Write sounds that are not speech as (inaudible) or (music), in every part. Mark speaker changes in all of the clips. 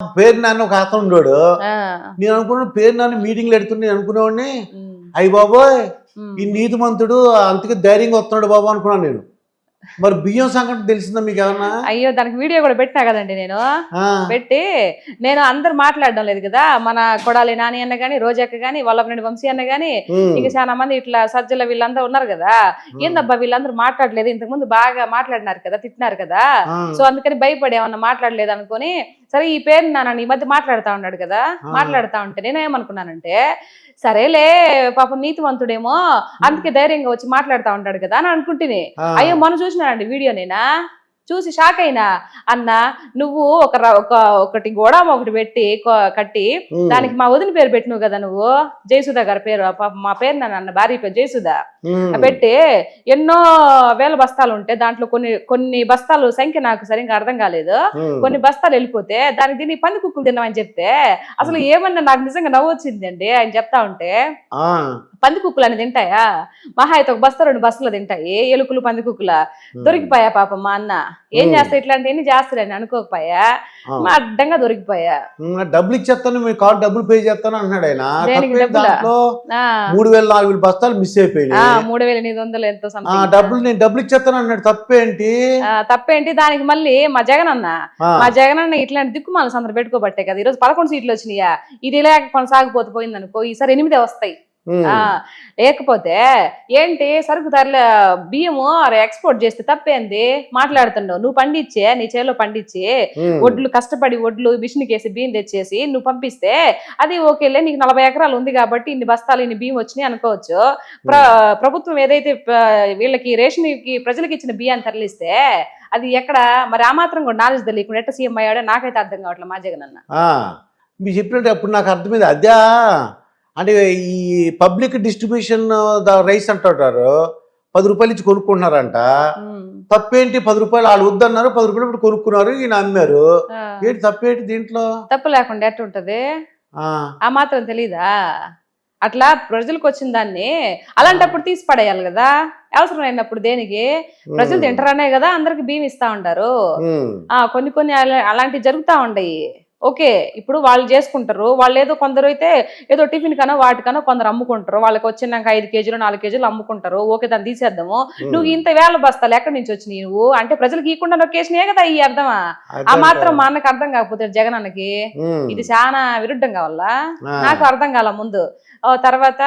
Speaker 1: పేరు నాన్న ఒక అతను
Speaker 2: ఆ,
Speaker 1: నేను అనుకున్నాను పేరు నాన్న మీటింగ్లు ఎడుతుంటే నేను అనుకునేవాడిని అయ్యి బాబోయ్. ఈ నీతిమంతుడు అంతకే ధైర్యంగా వస్తున్నాడు బాబు అనుకున్నాను నేను. మరి బియ్యం సంగతి తెలిసిందా మీకు ఏమన్నా?
Speaker 2: అయ్యో దానికి వీడియో కూడా పెట్టినా కదండి నేను. పెట్టి నేను అందరు మాట్లాడడం లేదు కదా. మన కొడాలి నాని అన్న గాని రోజక్క గాని వల్లభనేని వంశీ అన్న గాని ఇంకా చాలా మంది ఇట్లా సజ్జల వీళ్ళందరూ ఉన్నారు కదా. ఏందబ్బా వీళ్ళందరూ మాట్లాడలేదు? ఇంతకు ముందు బాగా మాట్లాడినారు కదా తిట్టినారు కదా. సో అందుకని భయపడి ఏమన్నా మాట్లాడలేదు అనుకొని సరే ఈ పేరు నాన్న ఈ మధ్య మాట్లాడుతా ఉన్నాడు కదా. మాట్లాడుతా ఉంటే నేను ఏమనుకున్నానంటే సరేలే పాపం నీతివంతుడేమో అందుకే ధైర్యంగా వచ్చి మాట్లాడుతా ఉంటాడు కదా అని అనుకుంటుని. అయ్యో మొన్న చూసినానండి వీడియో నేనా? చూసి షాక్ అయినా? అన్న నువ్వు ఒక ఒక ఒకటి గోడామ ఒకటి పెట్టి కట్టి దానికి మా వదిన పేరు పెట్టినావు కదా నువ్వు? జయసుధ గారి పేరు. మా పేరు నన్ను భార్య పేరు జయసుధ. పెట్టి ఎన్నో వేల బస్తాలు ఉంటే దాంట్లో కొన్ని కొన్ని బస్తాలు సంఖ్య నాకు సరిగ్గా అర్థం కాలేదు. కొన్ని బస్తాలు వెళ్ళిపోతే దానికి దీన్ని పంది కుక్కులు తిన్నామని చెప్తే అసలు ఏమన్నా నాకు నిజంగా నవ్వు వచ్చిందండి? ఆయన చెప్తా ఉంటే.
Speaker 1: ఆ,
Speaker 2: పంది కుక్కులు అని తింటాయా? మహా అయితే ఒక బస్తా రెండు బస్సులు తింటాయి. ఎలుకలు పంది కుక్కుల
Speaker 1: ఉమ్,
Speaker 2: దొరికిపోయా పాపం మా అన్న. ఏం. చేస్తా ఇట్లాంటివన్నీ చేస్తాడని అనుకోకపోయా. మా అడ్డంగా దొరికిపోయా.
Speaker 1: డబ్బులు ఇచ్చేస్తాను మీ కార్డు డబ్బులు పే చేస్తాను అంటున్నాడు ఆయన. మూడు వేల నాలుగు వేల బస్తాలు మిస్
Speaker 2: ఆ,
Speaker 1: అయిపోయినాయి
Speaker 2: మూడు వేల ఎనిమిది వందలు ఎంతో
Speaker 1: డబ్బులు నేను డబ్బులు ఇచ్చేస్తాను అన్నాడు తప్పేంటి?
Speaker 2: ఆ, తప్పేంటి? దానికి మళ్ళీ మా జగన్ అన్న. మా జగన్ అన్న ఇట్లాంటి దిక్కుమాల సందర్భం పెట్టుకోబట్టే కదా. ఈరోజు పదకొండు సీట్లు వచ్చినాయా? ఇది ఇలా కొనసాగిపోతే అనుకో ఈసారి ఎనిమిదే వస్తాయి. లేకపోతే ఏంటి సరుకు ధరల బియ్యము ఎక్స్పోర్ట్ చేస్తే తప్పేంది? మాట్లాడుతున్నావు. నువ్వు పండించే నీ చేలో పండించి ఒడ్లు కష్టపడి ఒడ్లు మిషన్కి వేసి బియ్యం తెచ్చేసి నువ్వు పంపిస్తే అది ఓకేలే నీకు నలభై ఎకరాలు ఉంది కాబట్టి ఇన్ని బస్తాలు ఇన్ని బియ్యం వచ్చినాయి అనుకోవచ్చు. ప్ర ప్రభుత్వం ఏదైతే వీళ్ళకి రేషన్కి ప్రజలకు ఇచ్చిన బియ్యాన్ని తరలిస్తే అది ఎక్కడ? మరి ఆ మాత్రం కూడా నాలెడ్జ్ తెలియకుండా ఎట్ట సీఎం అయ్యాడో నాకైతే అర్థం కావట్లేదు మా జగన్ అన్న
Speaker 1: మీరు చెప్పినట్టు అప్పుడు నాకు అర్థమైంది. అదే అంటే ఈ పబ్లిక్ డిస్ట్రిబ్యూషన్ రైస్ అంటుంటారు. పది రూపాయలు ఇచ్చి కొనుక్కుంటున్నారంట. తప్పేంటి? పది రూపాయలు వాళ్ళు వద్దన్నారు పది రూపాయలు ఇప్పుడు కొనుక్కున్నారు ఈయన అమ్మారు. ఏంటి తప్పేంటి దీంట్లో?
Speaker 2: తప్పు లేకుండా ఎట్ట ఉంటది
Speaker 1: ఆ,
Speaker 2: మాత్రం తెలీదా? అట్లా ప్రజలకు వచ్చిన దాన్ని అలాంటప్పుడు తీసి పడేయాలి కదా? అవసరం అయినప్పుడు దేనికి? ప్రజలు తింటారనే కదా అందరికి బియ్యం ఇస్తా ఉంటారు ఆ కొన్ని కొన్ని అలా- అలాంటివి జరుగుతా ఉండయి. ఓకే ఇప్పుడు వాళ్ళు చేసుకుంటారు. వాళ్ళు ఏదో కొందరు అయితే ఏదో టిఫిన్ కనో వాటికనో కొందరు అమ్ముకుంటారు. వాళ్ళకి వచ్చినాక ఐదు కేజీలు నాలుగు కేజీలు అమ్ముకుంటారు. ఓకే దాన్ని తీసేద్దాము. నువ్వు ఇంత వేల బస్తాలు ఎక్కడి నుంచి వచ్చినాయి నువ్వు? అంటే ప్రజలకు ఇవ్వకుండా నొక్కేసినాయే కదా ఈ అర్థమా? ఆ మాత్రం. మా అన్నకి అర్థం కాకపోతే జగన్ అన్నకి ఇది చాలా విరుద్ధంగా వల్ల
Speaker 1: ఆ,
Speaker 2: నాకు అర్థం కాల ముందు. తర్వాత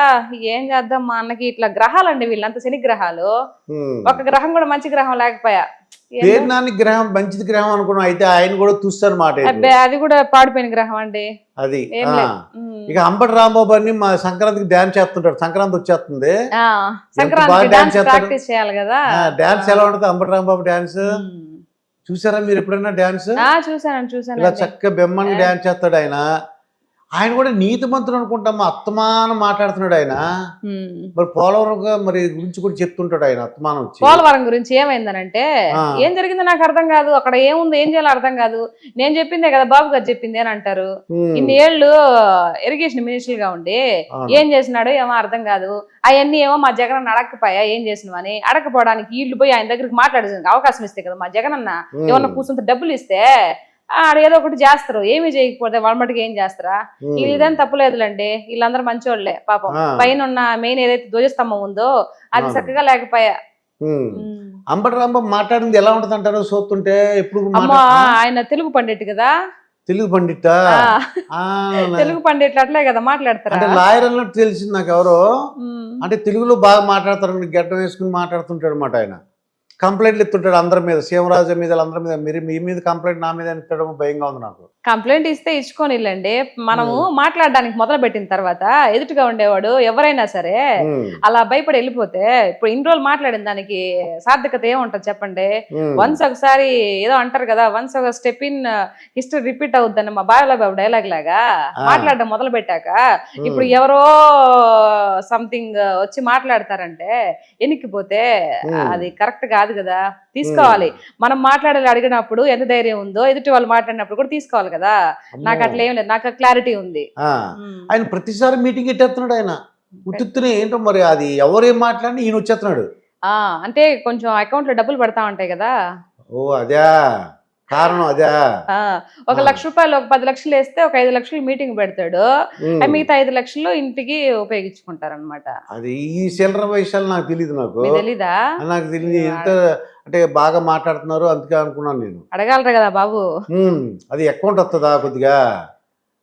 Speaker 2: ఏం చేద్దాం మా అన్నకి ఇట్లా గ్రహాలండి వీళ్ళంతా శని గ్రహాలు. ఒక గ్రహం కూడా మంచి గ్రహం లేకపోయా? ఏందో.
Speaker 1: పేరు నాని గ్రహం మంచిది గ్రహం అనుకున్నాం. అయితే ఆయన కూడా చూస్తారు మాట
Speaker 2: అది కూడా పాడిపోయిన గ్రహం అండి.
Speaker 1: అది. ఇక అంబటి రాంబాబు అని మా సంక్రాంతికి డాన్స్ చేస్తుంటాడు. సంక్రాంతి వచ్చేస్తుంది.
Speaker 2: డాన్స్ చేయాలి కదా.
Speaker 1: డాన్స్ ఎలా ఉంటుంది అంబటి రాంబాబు డాన్స్. చూసారా మీరు ఎప్పుడైనా డాన్స్
Speaker 2: చూసాను చూసాను
Speaker 1: ఇలా చక్కగా బెమ్మని డాన్స్ చేస్తాడు ఆయన. ఆయన కూడా నీతి మంత్రులు అనుకుంటాం మా అత్తమానం మాట్లాడుతున్నాడు ఆయన. మరి పోలవరం మరి గురించి కూడా చెప్తుంటాడు ఆయన అత్తమానం
Speaker 2: పోలవరం గురించి ఏమైందనంటే. ఏం జరిగిందో నాకు అర్థం కాదు అక్కడ ఏముంది ఏం చేయాలో అర్థం కాదు. నేను చెప్పిందే కదా బాబు గారు చెప్పింది అని అంటారు. ఇన్ని ఏళ్ళు ఇరిగేషన్ మినిస్టర్గా ఉండి. ఏం చేసినాడో ఏమో అర్థం కాదు. అవన్నీ ఏమో మా జగన్ అడగకపోయా ఏం చేసినవని. అడగపోవడానికి వీళ్ళు పోయి ఆయన దగ్గరికి మాట్లాడేందుకు అవకాశం ఇస్తే కదా మా జగన్ అన్న ఏమన్నా కూర్చుంటే డబ్బులు ఇస్తే ఏదో ఒకటి చేస్తారు. ఏమీ చేయకపోతే వాళ్ళ మటుకు ఏం చేస్తారా? వీళ్ళదేం తప్పులేదులండి. వీళ్ళందరూ మంచోళ్ళే పాపం. పైన ఉన్న మెయిన్ ఏదైతే ధ్వజస్తంభం ఉందో అది. చక్కగా లేకపోయా.
Speaker 1: ఉమ్.
Speaker 2: ఉమ్.
Speaker 1: అంబటి రాంబాబు మాట్లాడింది ఎలా ఉంటుంది అంటారు చూస్తుంటే
Speaker 2: అమ్మా
Speaker 1: మాట్లా-
Speaker 2: ఆయన తెలుగు పండిట్ కదా?
Speaker 1: తెలుగు పండిత
Speaker 2: ఆ, (laughs) తెలుగు పండిట్లు అట్లే కదా మాట్లాడతారా?
Speaker 1: అంటే లాయర్ అన్నట్టు తెలిసింది నాకు ఎవరో. అంటే తెలుగులో బాగా మాట్లాడతారు గడ్డం వేసుకుని మాట్లాడుతుంటాడు అనమాట ఆయన. కంప్లైంట్లు ఎత్తుంటాడు అందరి మీద సీమరాజు మీద అందరి మీద మీరు మీ మీద కంప్లైంట్ నా మీద ఎత్తడం భయంగా ఉంది నాకు.
Speaker 2: కంప్లైంట్ ఇస్తే ఇచ్చుకొని వెళ్ళండి మనము మాట్లాడడానికి మొదలు పెట్టిన తర్వాత ఎదుటిగా ఉండేవాడు ఎవరైనా సరే అలా భయపడి వెళ్ళిపోతే ఇప్పుడు ఇన్ని రోజులు మాట్లాడిన దానికి సార్థకత ఏముంటది చెప్పండి? వన్స్ ఒకసారి ఏదో అంటారు కదా వన్స్ ఒక స్టెప్ ఇన్ హిస్టరీ రిపీట్ అవుద్దని మా బాయలో బాబు డైలాగ్ లాగా. మాట్లాడడం మొదలు పెట్టాక ఇప్పుడు ఎవరో సంథింగ్ వచ్చి మాట్లాడతారంటే ఎనిక్కిపోతే. అది కరెక్ట్ కాదు కదా. తీసుకోవాలి. మనం మాట్లాడాలి అడిగినప్పుడు ఎంత ధైర్యం ఉందో ఎదుటి వాళ్ళు మాట్లాడినప్పుడు కూడా తీసుకోవాలి చేసుకోవాలి
Speaker 1: కదా.
Speaker 2: నాకు అట్లా ఏం లేదు. నాకు క్లారిటీ ఉంది.
Speaker 1: ఆయన ప్రతిసారి మీటింగ్ ఎట్టేస్తున్నాడు ఆయన? ఉత్తునే ఏంటో మరి అది ఎవరేం మాట్లాడి ఈయన వచ్చేస్తున్నాడు
Speaker 2: అంటే కొంచెం అకౌంట్లో డబ్బులు పడతా ఉంటాయి కదా.
Speaker 1: ఓ అదే. కారణం అదే.
Speaker 2: ఒక లక్ష రూపాయలు ఒక పది లక్షలు వేస్తే ఒక ఐదు లక్షలు మీటింగ్ పెడతాడు. మిగతా ఐదు లక్షలు ఇంటికి ఉపయోగించుకుంటారు అనమాట
Speaker 1: అది ఈ చిల్లర వైశాలు నాకు తెలియదు నాకు.
Speaker 2: తెలీదా?
Speaker 1: నాకు తెలియదు ఎంత అంటే బాగా మాట్లాడుతున్నారు అందుకే అనుకున్నాను నేను.
Speaker 2: అడగాలరా కదా బాబు.
Speaker 1: అది ఎక్కువ వస్తుందా కొద్దిగా?